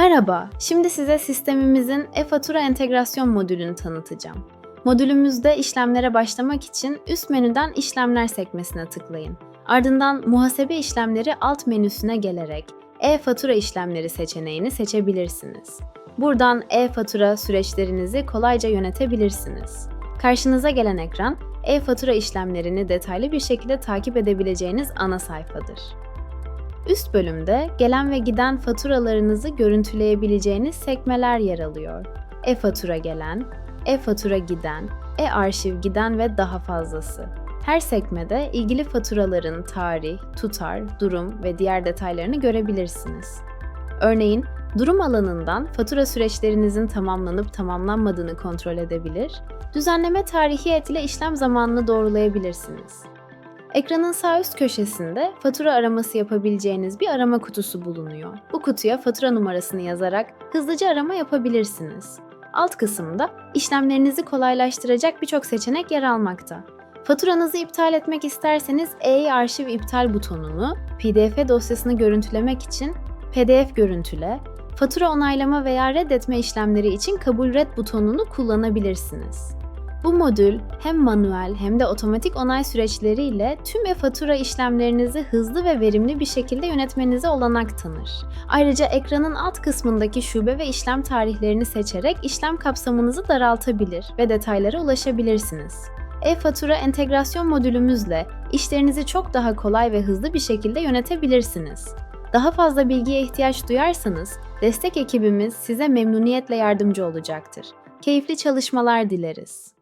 Merhaba, şimdi size sistemimizin e-fatura entegrasyon modülünü tanıtacağım. Modülümüzde işlemlere başlamak için üst menüden işlemler sekmesine tıklayın. Ardından muhasebe işlemleri alt menüsüne gelerek e-fatura işlemleri seçeneğini seçebilirsiniz. Buradan e-fatura süreçlerinizi kolayca yönetebilirsiniz. Karşınıza gelen ekran, e-fatura işlemlerini detaylı bir şekilde takip edebileceğiniz ana sayfadır. Üst bölümde gelen ve giden faturalarınızı görüntüleyebileceğiniz sekmeler yer alıyor. E-fatura gelen, e-fatura giden, e-arşiv giden ve daha fazlası. Her sekmede ilgili faturaların tarih, tutar, durum ve diğer detaylarını görebilirsiniz. Örneğin, durum alanından fatura süreçlerinizin tamamlanıp tamamlanmadığını kontrol edebilir, düzenleme tarihi et ile işlem zamanını doğrulayabilirsiniz. Ekranın sağ üst köşesinde fatura araması yapabileceğiniz bir arama kutusu bulunuyor. Bu kutuya fatura numarasını yazarak hızlıca arama yapabilirsiniz. Alt kısımda işlemlerinizi kolaylaştıracak birçok seçenek yer almakta. Faturanızı iptal etmek isterseniz e-arşiv iptal butonunu, PDF dosyasını görüntülemek için PDF görüntüle, fatura onaylama veya reddetme işlemleri için kabul red butonunu kullanabilirsiniz. Bu modül hem manuel hem de otomatik onay süreçleriyle tüm e-fatura işlemlerinizi hızlı ve verimli bir şekilde yönetmenize olanak tanır. Ayrıca ekranın alt kısmındaki şube ve işlem tarihlerini seçerek işlem kapsamınızı daraltabilir ve detaylara ulaşabilirsiniz. E-fatura entegrasyon modülümüzle işlerinizi çok daha kolay ve hızlı bir şekilde yönetebilirsiniz. Daha fazla bilgiye ihtiyaç duyarsanız destek ekibimiz size memnuniyetle yardımcı olacaktır. Keyifli çalışmalar dileriz.